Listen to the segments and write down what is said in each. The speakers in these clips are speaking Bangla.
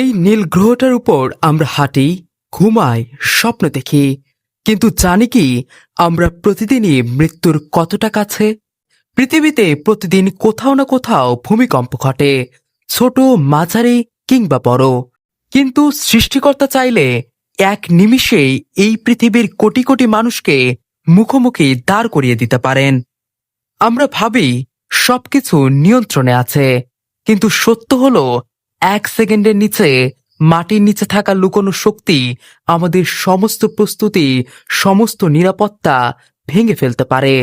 এই নীল গ্রহটার উপর আমরা হাঁটি, ঘুমাই, স্বপ্ন দেখি। কিন্তু জানি কি, আমরা প্রতিদিনই মৃত্যুর কতটা কাছে? পৃথিবীতে প্রতিদিন কোথাও না কোথাও ভূমিকম্প ঘটে, ছোট, মাঝারি কিংবা বড়। কিন্তু সৃষ্টিকর্তা চাইলে এক নিমিষেই এই পৃথিবীর কোটি কোটি মানুষকে মুখোমুখি দাঁড় করিয়ে দিতে পারেন। আমরা ভাবি, সবকিছু নিয়ন্ত্রণে আছে, কিন্তু সত্য হলো এক সেকেন্ডের নিচে মাটির নিচে থাকা লুকোনো শক্তি আমাদের সমস্ত প্রস্তুতি, সমস্ত নিরাপত্তা ভেঙে ফেলতে পারে।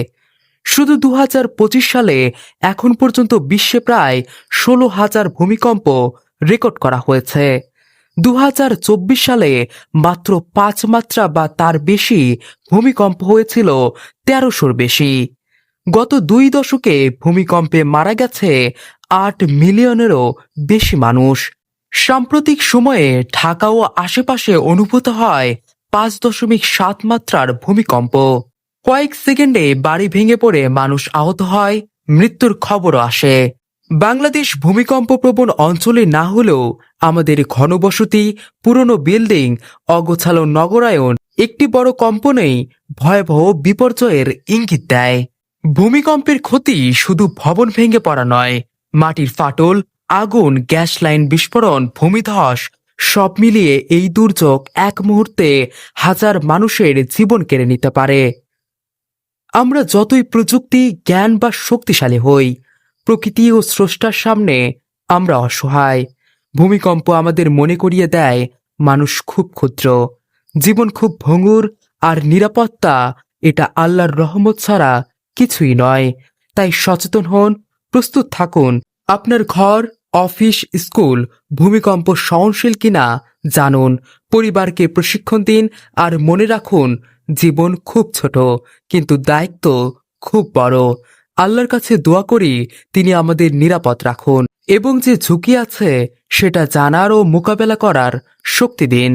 শুধু দু হাজার পঁচিশ সালে এখন পর্যন্ত বিশ্বে প্রায় ষোলো হাজার ভূমিকম্প রেকর্ড করা হয়েছে। দু হাজার চব্বিশ সালে মাত্র পাঁচ মাত্রা বা তার বেশি ভূমিকম্প হয়েছিল তেরোশোর বেশি। গত দুই দশকে ভূমিকম্পে মারা গেছে আট মিলিয়নেরও বেশি মানুষ। সাম্প্রতিক সময়ে ঢাকা ও আশেপাশে অনুভূত হয় পাঁচ দশমিক সাত মাত্রার ভূমিকম্প। কয়েক সেকেন্ডে বাড়ি ভেঙে পড়ে মানুষ আহত হয়, মৃত্যুর খবরও আসে। বাংলাদেশ ভূমিকম্প প্রবণ অঞ্চলে না হলেও আমাদের ঘনবসতি, পুরনো বিল্ডিং, অগোছালো নগরায়ন, একটি বড় কম্পনেই ভয়াবহ বিপর্যয়ের ইঙ্গিত দেয়। ভূমিকম্পের ক্ষতি শুধু ভবন ভেঙে পড়া নয় মাটির ফাটল, আগুন, গ্যাস লাইন বিস্ফোরণ, ভূমিধস, সব মিলিয়ে এই দুর্যোগ এক মুহূর্তে হাজার মানুষের জীবন কেড়ে নিতে পারে। আমরা যতই প্রযুক্তি, জ্ঞান বা শক্তিশালী হই, প্রকৃতি ও স্রষ্টার সামনে আমরা অসহায়। ভূমিকম্প আমাদের মনে করিয়ে দেয়, মানুষ খুব ক্ষুদ্র, জীবন খুব ভঙ্গুর আর নিরাপত্তা এটা আল্লাহর রহমত ছাড়া কিছুই নয়। তাই সচেতন হন প্রস্তুত থাকুন, আপনার ঘর, অফিস, স্কুল, ভূমিকম্প সহনশীল কিনা জানুন, পরিবারকে প্রশিক্ষণ দিন আর মনে রাখুন, জীবন খুব ছোট, কিন্তু দায়িত্ব খুব বড়। আল্লাহর কাছে দোয়া করি, তিনি আমাদের নিরাপদ রাখুন এবং যে ঝুঁকি আছে, সেটা জানার ও মোকাবেলা করার শক্তি দিন।